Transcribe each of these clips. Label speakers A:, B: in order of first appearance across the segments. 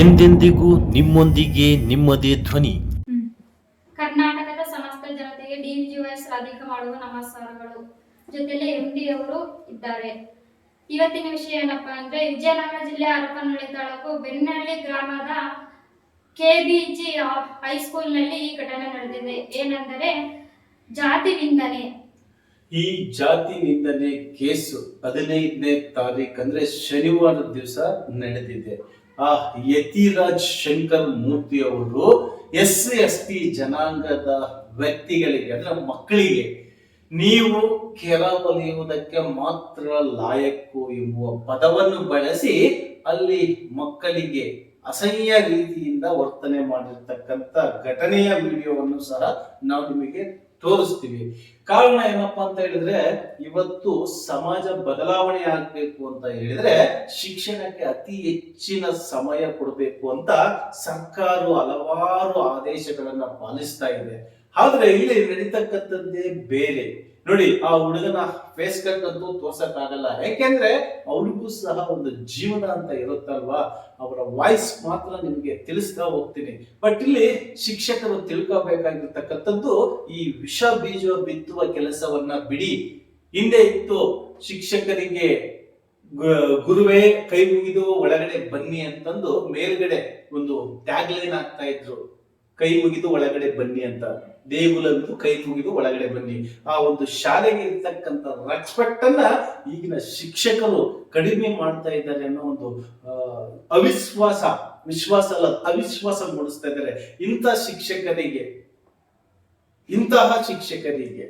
A: ಎಂದೆಂದಿಗೂ ನಿಮ್ಮೊಂದಿಗೆ ನಿಮ್ಮದೇ ಧ್ವನಿ.
B: ಕರ್ನಾಟಕದ ಸಮಸ್ತ ಜನತೆಗೆ ಡಿಜಿಎಸ್ ರಾಧಿಕ ಮಾಡುವ ನಮಸ್ಕಾರಗಳು. ಜೊತೆಲೆ ಎಂ ಡಿ ಅವರು ಇದ್ದಾರೆ. ಇವತ್ತಿನ ವಿಷಯ ಏನಪ್ಪಾ ಅಂದ್ರೆ ವಿಜಯನಗರ ಜಿಲ್ಲೆ ಹರಪನಹಳ್ಳಿ ತಾಲೂಕು ಬೆನ್ನಹಳ್ಳಿ ಗ್ರಾಮದ ಕೆಬಿಜಿ ಹೈಸ್ಕೂಲ್ನಲ್ಲಿ ಈ ಘಟನೆ ನಡೆದಿದೆ. ಏನೆಂದರೆ ಜಾತಿ ನಿಂದನೆ.
C: ಈ ಜಾತಿ ನಿಂದನೆ ಕೇಸು ಹದಿನೈದನೇ ತಾರೀಕು ಅಂದ್ರೆ ಶನಿವಾರದ ದಿವಸ ನಡೆದಿದೆ. ಆ ಯತಿರಾಜ್ ಶಂಕರ್ ಮೂರ್ತಿ ಅವರು ಎಸ್ ಎಸ್ ಟಿ ಜನಾಂಗದ ವ್ಯಕ್ತಿಗಳಿಗೆ, ಅಂದ್ರೆ ಮಕ್ಕಳಿಗೆ, ನೀವು ಕೆಲ ಒಲಿಯುವುದಕ್ಕೆ ಮಾತ್ರ ಲಾಯಕ್ಕು ಎಂಬುವ ಪದವನ್ನು ಬಳಸಿ ಅಲ್ಲಿ ಮಕ್ಕಳಿಗೆ ಅಸಹ್ಯ ರೀತಿಯಿಂದ ವರ್ತನೆ ಮಾಡಿರ್ತಕ್ಕಂಥ ಘಟನೆಯ ವಿಡಿಯೋವನ್ನು ಸಹ ನಾವು ನಿಮಗೆ ತೋರಿಸ್ತೀವಿ. ಕಾರಣ ಏನಪ್ಪಾ ಅಂತ ಹೇಳಿದ್ರೆ, ಇವತ್ತು ಸಮಾಜ ಬದಲಾವಣೆ ಆಗ್ಬೇಕು ಅಂತ ಹೇಳಿದ್ರೆ, ಶಿಕ್ಷಣಕ್ಕೆ ಅತಿ ಹೆಚ್ಚಿನ ಸಮಯ ಕೊಡಬೇಕು ಅಂತ ಸರ್ಕಾರವು ಹಲವಾರು ಆದೇಶಗಳನ್ನ ಪಾಲಿಸ್ತಾ ಇದೆ. ಆದ್ರೆ ಇಲ್ಲಿ ನಡೀತಕ್ಕಂಥದ್ದೇ ಬೇರೆ. ನೋಡಿ, ಆ ಹುಡುಗನ ಫೇಸ್ ಕಟ್ ಅಂತೂ ತೋರ್ಸಕ್ ಆಗಲ್ಲ. ಯಾಕೆಂದ್ರೆ ಅವ್ರಿಗೂ ಸಹ ಒಂದು ಜೀವನ ಅಂತ ಇರುತ್ತಲ್ವಾ? ಅವರ ವಾಯ್ಸ್ ಮಾತ್ರ ನಿಮಗೆ ತಿಳಿಸ್ತಾ ಹೋಗ್ತೀನಿ. ಬಟ್ ಇಲ್ಲಿ ಶಿಕ್ಷಕರು ತಿಳ್ಕೋಬೇಕಾಗಿರ್ತಕ್ಕಂಥದ್ದು ಈ ವಿಷ ಬೀಜ ಬಿತ್ತುವ ಕೆಲಸವನ್ನ ಬಿಡಿ. ಹಿಂದೆ ಇತ್ತು, ಶಿಕ್ಷಕರಿಗೆ ಗುರುವೇ ಕೈ ಮುಗಿದು ಒಳಗಡೆ ಬನ್ನಿ ಅಂತಂದು ಮೇಲ್ಗಡೆ ಒಂದು ಟ್ಯಾಗ್ ಲೈನ್ ಆಗ್ತಾ ಇದ್ರು. ಕೈ ಮುಗಿದು ಒಳಗಡೆ ಬನ್ನಿ ಅಂತ. ದೇಗುಲದ್ದು ಕೈ ಮುಗಿದು ಒಳಗಡೆ ಬನ್ನಿ. ಆ ಒಂದು ಶಾಲೆಗೆ ಇರ್ತಕ್ಕಂಥ ರೆಸ್ಪೆಕ್ಟ್ ಅನ್ನ ಈಗಿನ ಶಿಕ್ಷಕರು ಕಡಿಮೆ ಮಾಡ್ತಾ ಇದ್ದಾರೆ ಅನ್ನೋ ಒಂದು ಅವಿಶ್ವಾಸ, ವಿಶ್ವಾಸ ಅಲ್ಲ, ಅವಿಶ್ವಾಸ ಮೂಡಿಸ್ತಾ ಇದ್ದಾರೆ. ಇಂಥ ಶಿಕ್ಷಕರಿಗೆ, ಇಂತಹ ಶಿಕ್ಷಕರಿಗೆ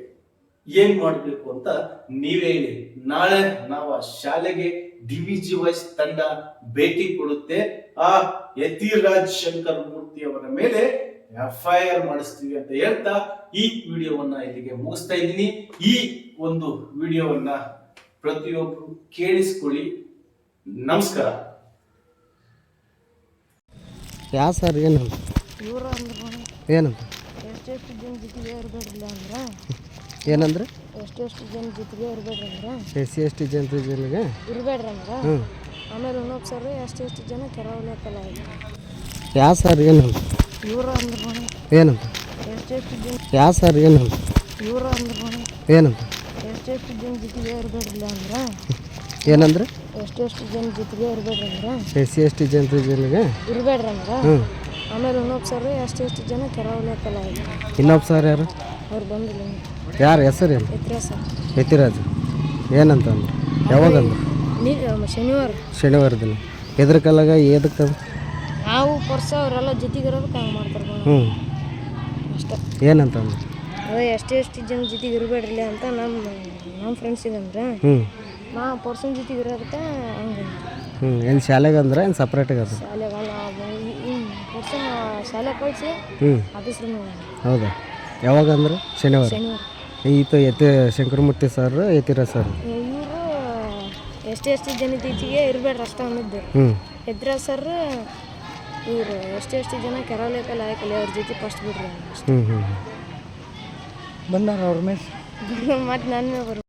C: ಏನ್ ಮಾಡಬೇಕು ಅಂತ ನೀವೇ ಹೇಳಿ. ನಾಳೆ ನಾವು ಆ ಶಾಲೆಗೆ ಡಿವಿಜಿ ವೈಸ್ ತಂಡ ಭೇಟಿ ಕೊಡುತ್ತೆ. ಆ ಯತಿರಾಜ್ ಶಂಕರ್ ಮೂರ್ತಿ ಅವರ ಮೇಲೆ ಎಫ್ ಐ ಆರ್ ಮಾಡಿಸ್ತೀವಿ ಅಂತ ಹೇಳ್ತಾ ಈ ವಿಡಿಯೋವನ್ನ ಇಲ್ಲಿಗೆ ಮುಗಿಸ್ತಾ ಇದ್ದೀನಿ. ಈ ಒಂದು ವಿಡಿಯೋವನ್ನ ಪ್ರತಿಯೊಬ್ಬರು ಕೇಳಿಸ್ಕೊಳ್ಳಿ. ನಮಸ್ಕಾರ.
D: ಯಾ ಸರ್ ಏನಂತ?
E: ಇವರು ಅಂದ್ರೆ
D: ಏನಂತ?
E: ಎಷ್ಟೆಷ್ಟು ಜನ ಜೊತೆಗೆ ಇರಬೇಡ್ರಲ್ಲ ಅಂದ್ರೆ?
D: ಏನಂದ್ರೆ?
E: ಎಷ್ಟೆಷ್ಟು ಜನ ಜೊತೆಗೆ ಇರಬೇಡ್ರಿ ಅಂದ್ರೆ?
D: ಎಸ್ ಸಿ ಎಸ್ ಟಿ ಜನ ಜನಗೆ
E: ಇರಬೇಡ್ರಿ ಅಂದ್ರೆ? ಆಮೇಲೆ ಇನ್ನೊಬ್ಬ ಸರ್ ಎಷ್ಟೆಷ್ಟು ಜನ ಕೆರವಲಕ್ಕಲ್ಲ
D: ಯಾವ ಸರ್ ಏನಂತ? ಏನಂತ? ಯಾ ಸರ್ ಏನಂತ
E: ಇವರು ಅಂದ್ರೆ
D: ಏನಂತ?
E: ಎಷ್ಟೆಷ್ಟು ಜನ ಜೊತೆಗೆ ಇರಬೇಡ್ರಲ್ಲ ಅಂದ್ರೆ.
D: ಏನಂದ್ರೆ?
E: ಎಷ್ಟೆಷ್ಟು ಜನ ಜೊತೆಗೆ ಇರಬೇಡ್ರಿ ಅಂದ್ರೆ.
D: ಎಸ್ ಸಿ ಎಸ್ ಟಿ ಜನ ಜನಗೆ
E: ಇರಬೇಡ್ರಿ ಅಂದ್ರೆ. ಆಮೇಲೆ ಇನ್ನೊಬ್ಬ ಸರ್ ಎಷ್ಟೆಷ್ಟು ಜನ ಕೆರವಲಕ್ಕಲ್ಲ
D: ಇನ್ನೊಬ್ಬ ಸರ್ ಯಾರು?
E: ಅವ್ರು ಬಂದಿಲ್ಲ
D: ಯಾರು ಹೆಸರು ಏನು? ಯತಿರಾಜ್ ಏನಂತ ಅಂದ್ರೆ ಯಾವಾಗ
E: ಅಂದ್ರೆ ಶನಿವಾರ
D: ಶನಿವಾರ. ದಿನ ಎದ್ರ ಕಾಲಾಗ ಎದಕ್ಕೆ
E: ಪರ್ಸ ಅವರೆಲ್ಲ ಜೊತೆಗೆ ಇರೋದಕ್ಕೆ ಹಂಗೆ ಮಾಡ್ತಾರೆ.
D: ಹ್ಞೂ
E: ಅಷ್ಟೇ.
D: ಏನಂತ ಅಂದ್ರು
E: ಅದೇ ಎಷ್ಟೇ ಎಷ್ಟು ಜನ ಜೊತೆಗೆ ಇರಬೇಡ್ರಿ ಅಂತ ನಮ್ಮ ನಮ್ಮ ಫ್ರೆಂಡ್ಸಿಗೆ ಅಂದ್ರೆ
D: ಹ್ಞೂ
E: ನಾ ಪರ್ಸನ್ ಜೊತೆಗೆ ಇರೋದಕ್ಕೆ ಹಂಗೆ.
D: ಹ್ಞೂ ಏನು ಶಾಲೆಗೆ ಅಂದ್ರೆ ಏನು ಸಪ್ರೇಟಾಗಿ ಅದು?
E: ಶಾಲೆಗಲ್ಲ ಪರ್ಸನ್ ಶಾಲೆ ಕಳಿಸಿ
D: ಹ್ಞೂ
E: ಆಫೀಸ್ ರೂಮ್
D: ಹೌದಾ? ಯಾವಾಗ ಅಂದ್ರೆ? ಶನಿವಾರ?
E: ಶನಿವಾರ.
D: ಈತ ಯತಿ ಶಂಕರಮೂರ್ತಿ ಸರ್ ಯತಿರಾಜ್ ಸರ್
E: ಇವರು ಎಷ್ಟೇ ಎಷ್ಟು ಜನ ಇತ್ತೀಚೆಗೆ ಇರಬೇಡ್ರಿ ಅಷ್ಟ ಅನ್ನಿದ್ದು
D: ಹ್ಞೂ
E: ಎದ್ರ ಸರ್ ಇವರು ಎಷ್ಟೇ ಎಷ್ಟು ಜನ ಕೆರವಲೇಕಲ್ಲ ಆಯ್ಕಲ್ಲ ಅವ್ರ ಜೊತೆ ಫಸ್ಟ್ ಬಿಡ್ರಿ
D: ಹ್ಞೂ ಹ್ಞೂ
F: ಬಂದಾರ ಅವ್ರ ಮೇಲೆ?
E: ಮತ್ತೆ ನನ್ನ ಮೇಲೆ